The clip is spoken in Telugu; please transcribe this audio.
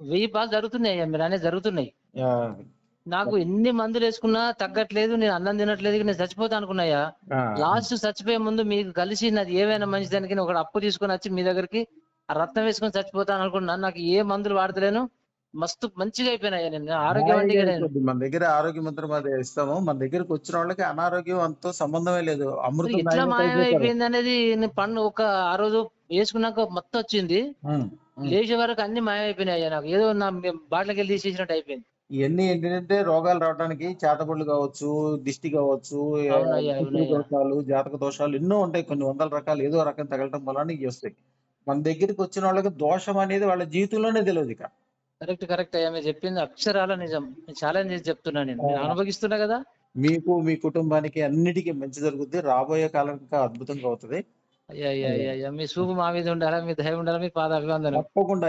వెయ్యి పాలు జరుగుతున్నాయి అయ్యా మీరు అనేది జరుగుతున్నాయి. నాకు ఎన్ని మందులు వేసుకున్నా తగ్గట్లేదు నేను అన్నం తినట్లేదు నేను చచ్చిపోతా అనుకున్నాయా లాస్ట్ చచ్చిపోయే ముందు మీకు కలిసి నాది ఏవైనా మంచిదానికి ఒక అప్పు తీసుకొని వచ్చి మీ దగ్గరికి ఆ రక్తం వేసుకొని చచ్చిపోతాను అనుకున్నా నాకు ఏ మందులు వాడతలేను. మస్తు మంచిగా అయిపోయినాయ్యా నేను ఆరోగ్యవంతిగా మన దగ్గర ఆరోగ్య మంత్రం అది ఇస్తాము. మన దగ్గరకు వచ్చిన వాళ్ళకి అనారోగ్యం అంత సంబంధమే లేదు. అమృతం ఎట్లా తాగినట్టు మాయం అయిపోతారు. అయిపోయింది అనేది పన్ను ఒక ఆ రోజు వేసుకున్నాక మొత్తం వచ్చింది. లేచే వరకు అన్ని మాయం అయిపోయినాయి అయ్యా నాకు. ఏదో నా బాటలకి వెళ్ళి తీసేసినట్టు అయిపోయింది. ఇవన్నీ ఏంటంటే రోగాలు రావడానికి చేతబడులు కావచ్చు దిష్టి కావచ్చు. దోషాలు జాతక దోషాలు ఎన్నో ఉంటాయి. కొన్ని వందల రకాలు ఏదో రకం తగలటం వలన ఇవి వస్తాయి. మన దగ్గరికి వచ్చిన వాళ్ళకి దోషం అనేది వాళ్ళ జీవితంలోనే తెలియదు ఇక. కరెక్ట్ కరెక్ట్ అయ్యా మీరు చెప్పింది అక్షరాల నిజం. ఛాలెంజ్ చేసి చెప్తున్నా నేను. నేను అనుభవిస్తున్నా కదా? మీకు మీ కుటుంబానికి అన్నిటికీ మంచి జరుగుద్ది. రాబోయే కాలం ఇంకా అద్భుతంగా అవుతుంది. అయ్యా అయ్యా అయ్యా అయ్యా. మీ చూపు మా మీద ఉండాలా? మీ దయ ఉండాలా? మీ పాద అభివందనం తప్పకుండా